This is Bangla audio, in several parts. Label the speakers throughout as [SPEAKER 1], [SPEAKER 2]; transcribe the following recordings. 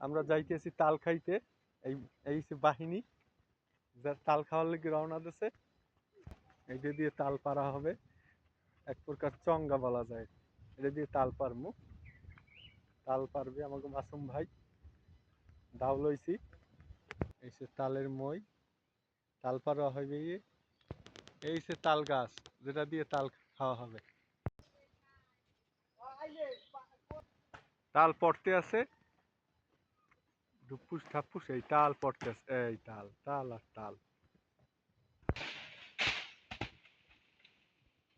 [SPEAKER 1] আমরা যাইতেছি তাল খাইতে। এই এই হচ্ছে বাহিনী যা তাল খাওয়ার লেগে রওনা দিছে। এইটা দিয়ে তাল পারা হবে। এক প্রকার চঙ্গা বলা যায়। এটা দিয়ে তাল পারমু তাল পারবে আমাকে মাসুম ভাই। দাও লইছি। এই তালের মই। তাল পারা হবে। এই সে তাল গাছ, যেটা দিয়ে তাল খাওয়া হবে। তাল পড়তে আছে। ডুপুস ঠাপুস এই তাল পড়তে এই তাল তাল আর তাল।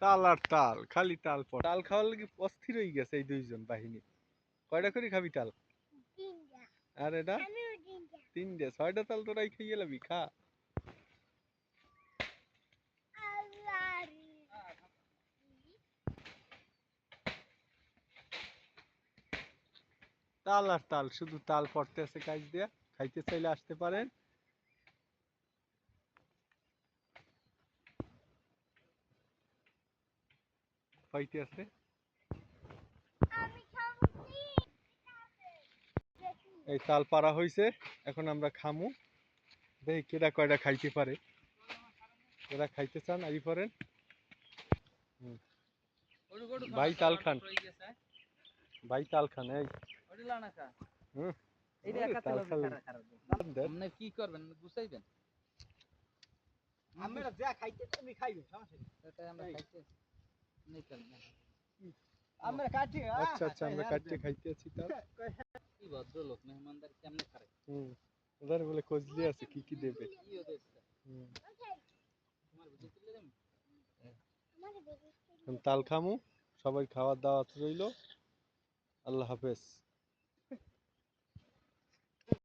[SPEAKER 1] তাল আর তাল খালি তাল পড়। তাল খাওয়ার লাগি অস্থির হয়ে গেছে এই দুইজন বাহিনী। কয়টা করে খাবি তাল? আর এটা?
[SPEAKER 2] তিনটা।
[SPEAKER 1] তিনটে ছয়টা তাল তোরাই খাইয়ে লাবি খা। তাল আর তাল, শুধু তাল পড়তে আছে কাজ দিয়া। খাইতে চাইলে আসতে পারেন। এই তাল পাড়া হইছে, এখন আমরা খামু। দেখি কেডা কয়টা খাইতে পারে। কেডা খাইতে চান আই পারেন ভাই তাল খান। ভাই তাল খান, এই।
[SPEAKER 3] আপনি কি করবেন? গুছাইবেন।
[SPEAKER 4] আমরা যা খাইতে তুমি খাইবে সমস্যা
[SPEAKER 3] আমরা খাইতে নেই
[SPEAKER 4] আমরা কাটি
[SPEAKER 1] আচ্ছা আচ্ছা আমরা কাটতে খাইতে আছি তাল
[SPEAKER 3] কি ভদ্রলোক মেহমানদার কেমনে করে
[SPEAKER 1] হুম। ওদের বলে কজলি আছে কি কি দেবে।
[SPEAKER 3] কি ওদের
[SPEAKER 1] হুম।
[SPEAKER 3] তোমার বুঝে
[SPEAKER 1] তুলে খামু সবাই খাওয়ার দাওয়াত রইল। আল্লাহ হাফেজ।